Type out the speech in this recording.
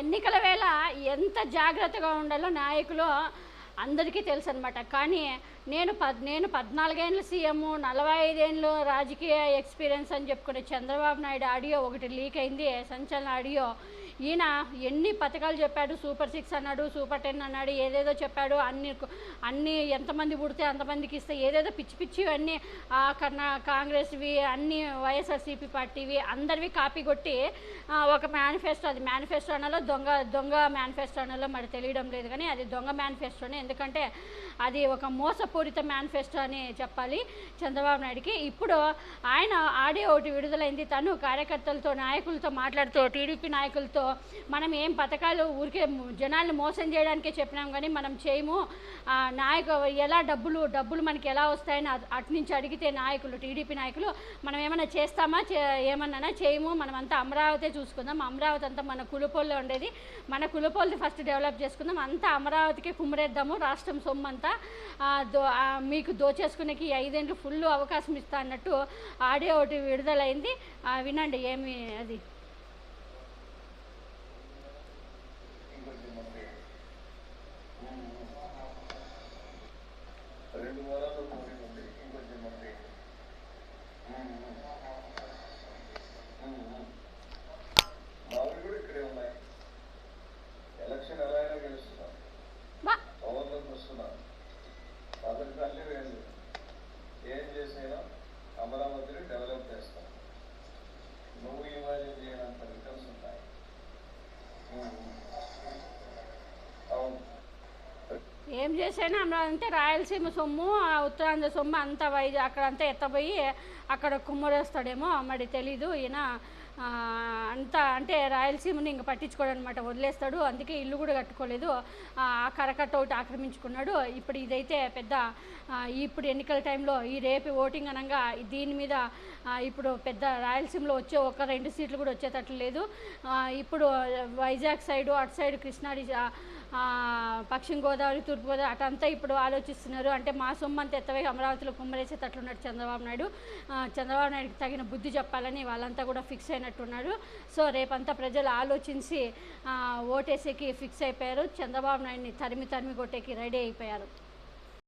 ఎన్నికల వేళ ఎంత జాగ్రత్తగా ఉండాలో నాయకులు అందరికీ తెలుసు అనమాట కానీ నేను పద్ నేను పద్నాలుగేళ్ళు సీఎం నలభై ఐదేళ్ళు రాజకీయ ఎక్స్పీరియన్స్ అని చెప్పుకునే చంద్రబాబు నాయుడు ఆడియో ఒకటి లీక్ అయింది సంచలన ఆడియో. ఈయన ఎన్ని పథకాలు చెప్పాడు? సూపర్ సిక్స్ అన్నాడు సూపర్ టెన్ అన్నాడు ఏదేదో చెప్పాడు. అన్ని అన్ని ఎంతమంది పుడితే అంతమందికి ఇస్తే ఏదేదో పిచ్చి పిచ్చి అన్నీ ఆ కన్నా కాంగ్రెస్వి అన్ని వైఎస్ఆర్సీపీ పార్టీవి అందరివి కాపీ కొట్టి ఒక మేనిఫెస్టో అది మేనిఫెస్టో అనాలో దొంగ దొంగ మేనిఫెస్టో అనాలో మరి తెలియడం లేదు కానీ అది దొంగ మేనిఫెస్టోనే. ఎందుకంటే అది ఒక మోసపూరిత మేనిఫెస్టో అని చెప్పాలి చంద్రబాబు నాయుడుకి. ఇప్పుడు ఆయన ఆడియో ఒకటి విడుదలైంది. తను కార్యకర్తలతో నాయకులతో మాట్లాడుతూ టీడీపీ నాయకులతో మనం ఏం పథకాలు ఊరికే జనాల్ని మోసం చేయడానికే చెప్పినాం కానీ మనం చేయము. నాయకు ఎలా డబ్బులు డబ్బులు మనకి ఎలా వస్తాయని అటు నుంచి అడిగితే నాయకులు టీడీపీ నాయకులు మనం ఏమైనా చేస్తామా చే ఏమన్నా చేయము. మనమంతా అమరావతి చూసుకుందాం. అమరావతి అంతా మన కులుపోల్లో ఉండేది. మన కులుపోల్ని ఫస్ట్ డెవలప్ చేసుకుందాం. అంతా అమరావతికి కుమ్మరేద్దాము. రాష్ట్రం సొమ్ము అంతా దో మీకు దోచేసుకునేకి ఐదేండ్లు ఫుల్ అవకాశం ఇస్తా అన్నట్టు ఆడియో ఒకటి విడుదలైంది. వినండి ఏమి అది? అమరావతిని డెవలప్ చేస్తాం. నువ్వు ఇవ్వాలి చేయనంత రిటర్న్స్ ఉంటాయి. అవును. ఏం చేసైనా అమరావతి అంటే రాయలసీమ సొమ్ము ఆ ఉత్తరాంధ్ర సొమ్ము అంతా వైజాగ్ అక్కడ అంతా ఎత్తపోయి అక్కడ కుమ్మరేస్తాడేమో. మరి తెలీదు ఈయన అంతా అంటే రాయలసీమని ఇంక పట్టించుకోడు అనమాట వదిలేస్తాడు. అందుకే ఇల్లు కూడా కట్టుకోలేదు. ఆ కరకట్ట ఒకటి ఆక్రమించుకున్నాడు. ఇప్పుడు ఇదైతే పెద్ద ఇప్పుడు ఎన్నికల టైంలో ఈ రేపు ఓటింగ్ అనగా దీని మీద ఇప్పుడు పెద్ద రాయలసీమలో వచ్చే ఒక రెండు సీట్లు కూడా వచ్చేటట్లు లేదు. ఇప్పుడు వైజాగ్ సైడు అటు సైడు కృష్ణాడి పశ్చిమ గోదావరి తూర్పు గోదావరి అటంతా ఇప్పుడు ఆలోచిస్తున్నారు. అంటే మా సొమ్ము అంతా ఎత్తవై అమరావతిలో కుమ్మరేసేటట్లున్నాడు చంద్రబాబు నాయుడు. చంద్రబాబు నాయుడుకి తగిన బుద్ధి చెప్పాలని వాళ్ళంతా కూడా ఫిక్స్ అయిన అన్నట్టున్నారు. సో రేపంతా ప్రజలు ఆలోచించి ఓటేసేకి ఫిక్స్ అయిపోయారు. చంద్రబాబు నాయుడిని తరిమి తరిమి కొట్టేకి రెడీ అయిపోయారు.